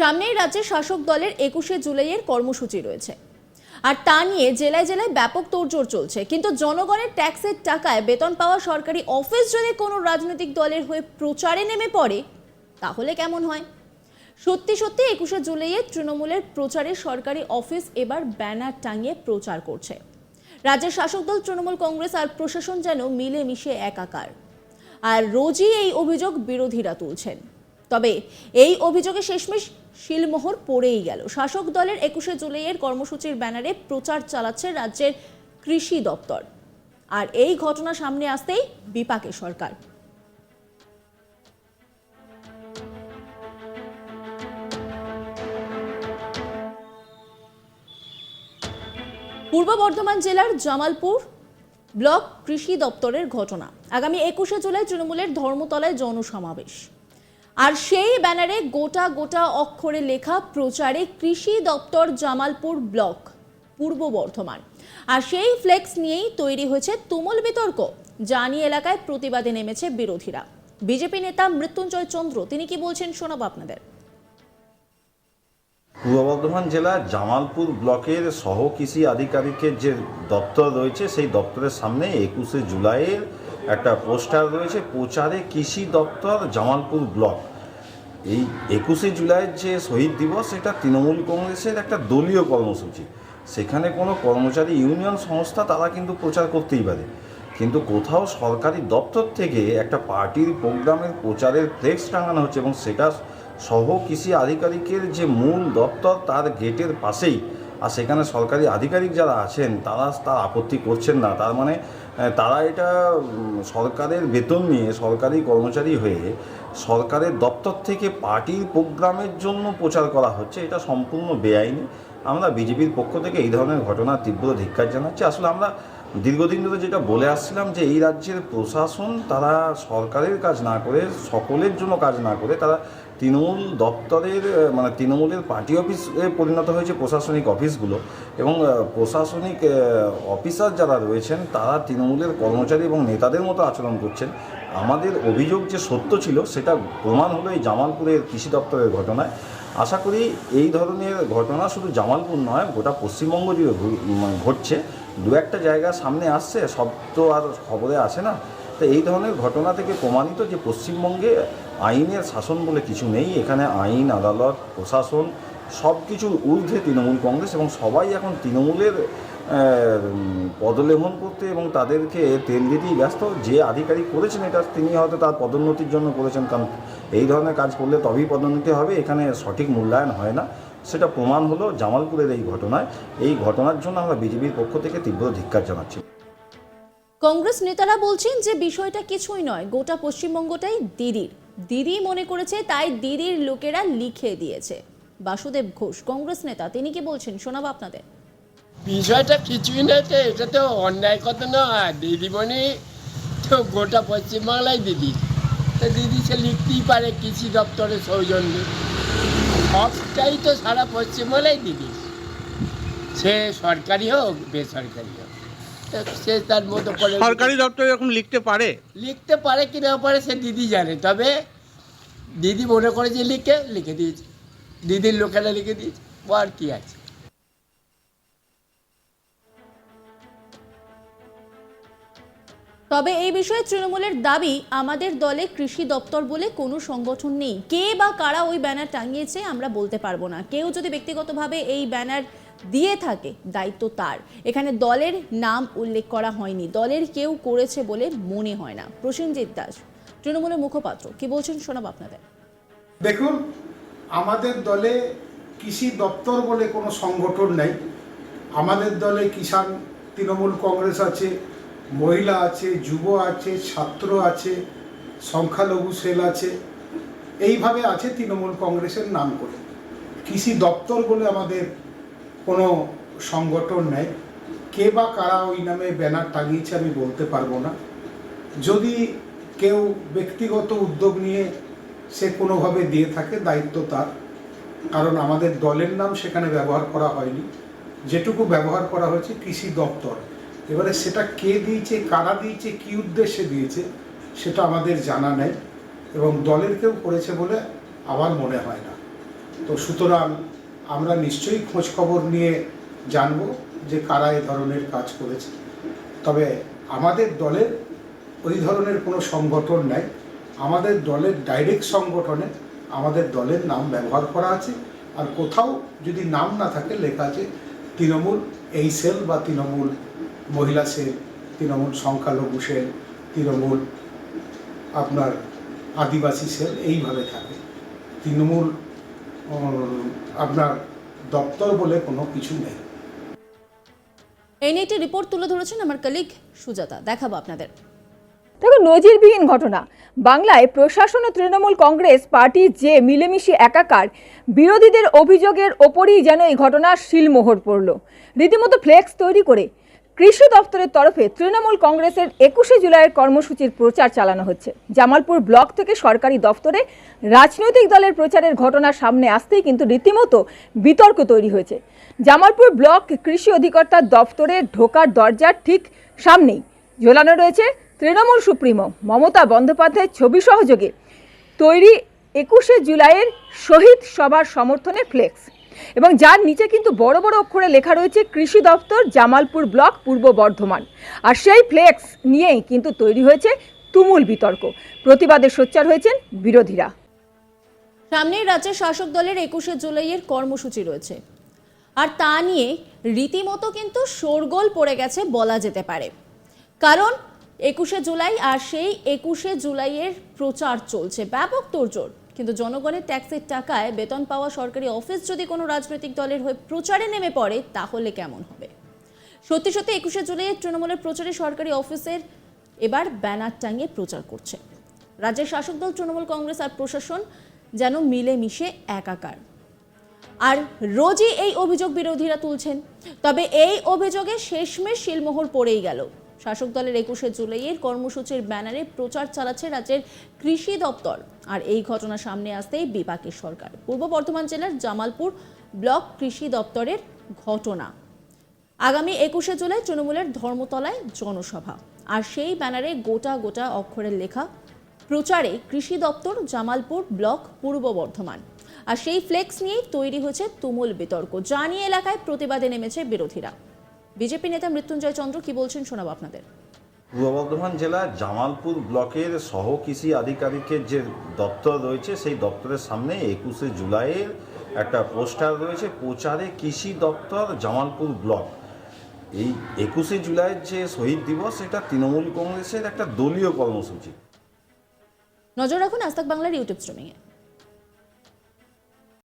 সামনেই রাজ্যের শাসক দলের একুশে জুলাইয়ের কর্মসূচি রয়েছে। আর তা নিয়ে জেলায় জেলায় ব্যাপক তোড়জোড় চলছে। কিন্তু জনগণের ট্যাক্সের টাকায় বেতন পাওয়া সরকারি অফিস যদি কোনো রাজনৈতিক দলের হয়ে প্রচারে নেমে পড়ে, তাহলে কেমন হয়? সত্যি সত্যি একুশে জুলাইয়ে তৃণমূলের প্রচারে সরকারি অফিস এবার ব্যানার টাঙিয়ে প্রচার করছে। রাজ্যের শাসক দল, তৃণমূল কংগ্রেস আর প্রশাসন যেন মিলেমিশে একাকার। আর রোজই এই অভিযোগ বিরোধীরা তুলছেন। তবে এই অভিযোগে শেষমেশ শিলমোহর পড়েই গেল। শাসক দলের একুশে জুলাইয়ের কর্মসূচির ব্যানারে প্রচার চালাচ্ছে রাজ্যের কৃষি দপ্তর। আর এই ঘটনা সামনে আসতেই বিপাকে সরকার। পূর্ব বর্ধমান জেলার জামালপুর ব্লক কৃষি দপ্তরের ঘটনা। আগামী একুশে জুলাই তৃণমূলের ধর্মতলায় জনসমাবেশ। আর সেই ব্যানারে গোটা গোটা অক্ষরে লেখা প্রচারে কৃষি দপ্তর জামালপুর ব্লক, পূর্ব বর্ধমান। আর সেই ফ্লেক্স নিয়েই তৈরি হয়েছে তুমুল বিতর্ক নিয়ে এলাকায় প্রতিবাদে নেমেছে বিরোধীরা। বিজেপি নেতা মৃত্যুঞ্জয় চন্দ্র, তিনি কি বলছেন শোনাবো আপনাদের? পূর্ব বর্ধমান জেলার জামালপুর ব্লকের সহ কৃষি আধিকারিকের যে দপ্তর রয়েছে, সেই দপ্তরের সামনে একুশে জুলাইয়ের একটা পোস্টার রয়েছে, প্রচারে কৃষি দপ্তর জামালপুর ব্লক। এই একুশে জুলাইয়ের যে শহীদ দিবস, এটা তৃণমূল কংগ্রেসের একটা দলীয় কর্মসূচি। সেখানে কোনো কর্মচারী ইউনিয়ন সংস্থা, তারা কিন্তু প্রচার করতেই পারে। কিন্তু কোথাও সরকারি দপ্তর থেকে একটা পার্টির প্রোগ্রামের প্রচারের ফ্লেক্স টাঙানো হচ্ছে এবং সেটা সহ কৃষি আধিকারিকের যে মূল দপ্তর, তার গেটের পাশেই। আর সেখানে সরকারি আধিকারিক যারা আছেন, তারা তার আপত্তি করছেন না। তার মানে তারা এটা সরকারের বেতন নিয়ে সরকারি কর্মচারী হয়ে সরকারের দপ্তর থেকে পার্টির প্রোগ্রামের জন্য প্রচার করা হচ্ছে, এটা সম্পূর্ণ বেআইনি। আমরা বিজেপির পক্ষ থেকে এই ধরনের ঘটনা তীব্র ধিক্ষার জানাচ্ছি। আসলে আমরা দীর্ঘদিন ধরে যেটা বলে আসছিলাম যে এই রাজ্যের প্রশাসন, তারা সরকারের কাজ না করে, সকলের জন্য কাজ না করে, তারা তৃণমূল দপ্তরের মানে তৃণমূলের পার্টি অফিসে পরিণত হয়েছে প্রশাসনিক অফিসগুলো এবং প্রশাসনিক অফিসার যারা রয়েছেন তারা তৃণমূলের কর্মচারী এবং নেতাদের মতো আচরণ করছেন। আমাদের অভিযোগ যে সত্য ছিল সেটা প্রমাণ হলো এই জামালপুরের কৃষি দপ্তরের ঘটনায়। আশা করি এই ধরনের ঘটনা শুধু জামালপুর নয়, গোটা পশ্চিমবঙ্গ জুড়ে মানে ঘটছে। দু একটা জায়গা সামনে আসছে, সব তো আর খবরে আসে না। তো এই ধরনের ঘটনা থেকে প্রমাণিত যে পশ্চিমবঙ্গে আইনের শাসন বলে কিছু নেই। এখানে আইন, আদালত, প্রশাসন সব কিছুর ঊর্ধ্বে তৃণমূল কংগ্রেস এবং সবাই এখন তৃণমূলের পদলেহন করতে এবং তাদেরকে তেল দিতেই ব্যস্ত। যে আধিকারিক করেছেন এটা, তিনি হয়তো তার পদোন্নতির জন্য করেছেন। কারণ এই ধরনের কাজ করলে তবেই পদোন্নতি হবে। এখানে সঠিক মূল্যায়ন হয় না। সেটা প্রমাণ হলো জামালপুরের এই ঘটনায়। এই ঘটনার জন্য আমরা বিজেপির পক্ষ থেকে তীব্র ধিক্কার জানাচ্ছি। কংগ্রেস নেতারা বলছেন যে বিষয়টা কিছুই নয়। গোটা পশ্চিমবঙ্গটাই দিদির। দিদি মনে করেছে, তাই দিদির লোকেরা লিখে দিয়েছে। বাসুদেব ঘোষ, কংগ্রেস নেতা, তিনি কি বলছেন? শোনাবো আপনাদের। বিষয়টা কিছুই না তো, এটা তো অন্যায় কথা নয়। দিদিমণি তো গোটা পশ্চিমবাংলায় দিদি। দিদি সে লিখতেই পারে কৃষি দপ্তরের সৌজন্যে। সবটাই তো সারা পশ্চিমবাংলায় দিদি। সে সরকারি হোক, বেসরকারি হোক। সে তার মতো করে সরকারি দপ্তর এরকম লিখতে পারে? লিখতে পারে কি না পারে সে দিদি জানে তবে দিদি মনে করে যে লিখে লিখে দিয়েছে। দিদির লোকেরা লিখে দিয়েছে ও আর কি আছে? তবে এই বিষয়ে তৃণমূলের দাবি আমাদের দলে কৃষি দপ্তর বলে কোনো সংগঠন নেই। কে বা কারা ওই ব্যানার টাঙিয়েছে আমরা বলতে পারব না। কেউ যদি ব্যক্তিগতভাবে এই ব্যানার দিয়ে থাকে, দায়িত্ব তার। এখানে দলের নাম উল্লেখ করা হয়নি। দলের কেউ করেছে বলে মনে হয় না। প্রসেনজিৎ দাস, তৃণমূলের মুখপাত্র। কি বলছেন শোনাব আপনাদের? দেখুন, আমাদের দলে কৃষি দপ্তর বলে কোনো সংগঠন নেই। আমাদের দলে কিষাণ, তৃণমূল কংগ্রেস আছে, মহিলা আছে, যুব আছে, ছাত্র আছে, সংখ্যালঘু সেল আছে। এইভাবে আছে তৃণমূল কংগ্রেসের নাম করে। কৃষি দপ্তর বলে আমাদের কোনো সংগঠন নেই। কে বা কারা ওই নামে ব্যানার টাঙিয়েছে আমি বলতে পারব না। যদি কেউ ব্যক্তিগত উদ্যোগ নিয়ে সে কোনোভাবে দিয়ে থাকে, দায়িত্ব তার। কারণ আমাদের দলের নাম সেখানে ব্যবহার করা হয়নি। যেটুকু ব্যবহার করা হয়েছে কৃষি দপ্তর। এবারে সেটা কে দিয়েছে, কারা দিয়েছে, কী উদ্দেশ্যে দিয়েছে, সেটা আমাদের জানা নেই। এবং দলের কেউ করেছে বলে আমার মনে হয় না। তো সুতরাং আমরা নিশ্চয়ই খোঁজ খবর নিয়ে জানব যে কারা এ ধরনের কাজ করেছে। তবে আমাদের দলের ওই ধরনের কোনো সংগঠন নাই। আমাদের দলের ডাইরেক্ট সংগঠনে আমাদের দলের নাম ব্যবহার করা আছে। আর কোথাও যদি নাম না থাকে, লেখা আছে তৃণমূল এই সেল বা তৃণমূল মহিলা সেল, তৃণমূল সংখ্যালঘু সেল, তৃণমূল আপনার আদিবাসী সেল, এইভাবে থাকে। তৃণমূল আপনার দপ্তর বলে কোনো কিছু নেই। এই নিয়ে একটি রিপোর্ট তুলে ধরেছেন আমার কলিগ সুজাতা। দেখাবো আপনাদের। দেখো নজিরবিহীন ঘটনা। বাংলায় প্রশাসন ও তৃণমূল কংগ্রেস পার্টি যে মিলেমিশে একাকার বিরোধীদের অভিযোগের ওপরই যেন এই ঘটনার শিলমোহর পড়ল। রীতিমতো ফ্লেক্স তৈরি করে কৃষি দপ্তরের তরফে তৃণমূল কংগ্রেসের একুশে জুলাইয়ের কর্মসূচির প্রচার চালানো হচ্ছে। জামালপুর ব্লক থেকে সরকারি দপ্তরে রাজনৈতিক দলের প্রচারের ঘটনা সামনে আসতেই কিন্তু রীতিমতো বিতর্ক তৈরি হয়েছে। জামালপুর ব্লক কৃষি অধিকর্তার দপ্তরে ঢোকার দরজার ঠিক সামনেই ঝোলানো রয়েছে তৃণমূল সুপ্রিমো মমতা বন্দ্যোপাধ্যায়ের ছবি সহযোগে। তৈরি একুশে জুলাইয়ের শহীদ সভার সমর্থনে ফ্লেক্স। এবং যার নিচে কিন্তু বড় বড় অক্ষরে লেখা রয়েছে কৃষি দপ্তর জামালপুর ব্লক পূর্ব বর্ধমান। আর সেই ফ্লেক্স নিয়েই কিন্তু তৈরি হয়েছে তুমুল বিতর্ক। প্রতিবাদে সোচ্চার হয়েছেন বিরোধীরা। সামনেই রাজ্যের শাসক দলের একুশে জুলাইয়ের কর্মসূচি রয়েছে। আর তা নিয়ে রীতিমতো কিন্তু শোরগোল পড়ে গেছে বলা যেতে পারে। কারণ একুশে জুলাই আর সেই একুশে জুলাইয়ের প্রচার চলছে। ব্যাপক তোড়জোড়। কিন্তু জনগণের ট্যাক্সের টাকায় বেতন পাওয়া সরকারি অফিস যদি কোনো রাজনৈতিক দলের হয়ে প্রচারে নেমে পড়ে, তাহলে কেমন হবে? সত্যি সত্যি একুশে জুলাইয়ের তৃণমূলের প্রচারে সরকারি অফিসের এবার ব্যানার টাঙিয়ে প্রচার করছে। রাজ্যের শাসক দল, তৃণমূল কংগ্রেস আর প্রশাসন যেন মিলেমিশে একাকার। আর রোজই এই অভিযোগ বিরোধীরা তুলছেন। তবে এই অভিযোগে শেষমেশ শিলমোহর পড়েই গেল। শাসক দলের একুশে জুলাইয়ের কর্মসূচির ব্যানারে প্রচার চালাচ্ছে রাজ্যের কৃষি দপ্তর। আর এই ঘটনা সামনে আসতেই বিপাকের সরকার। পূর্ব বর্ধমান জেলার জামালপুর ব্লক কৃষি দপ্তরের ঘটনা। আগামী একুশে জুলাই তৃণমূলের ধর্মতলায় জনসভা। আর সেই ব্যানারে গোটা গোটা অক্ষরের লেখা, প্রচারে কৃষি দপ্তর জামালপুর ব্লক পূর্ব বর্ধমান। আর সেই ফ্লেক্স নিয়েই তৈরি হয়েছে তুমুল বিতর্ক। যা নিয়ে এলাকায় প্রতিবাদে নেমেছে বিরোধীরা। বিজেপি নেতা মৃত্যুঞ্জয় চন্দ্র কি বলছেন শোনাবো আপনাদের। পূর্ব বর্ধমান জেলার জামালপুর ব্লকের সহ কৃষি আধিকারিকের যে দপ্তর রয়েছে সেই দপ্তরের সামনে একুশে জুলাইয়ের একটা পোস্টার রয়েছে প্রচারে কৃষি দপ্তর জামালপুর ব্লক। এই একুশে জুলাইয়ের যে শহীদ দিবস এটা তৃণমূল কংগ্রেসের একটা দলীয় কর্মসূচি। নজর রাখুন আস্তাক বাংলার ইউটিউব স্ট্রিমিংয়ে।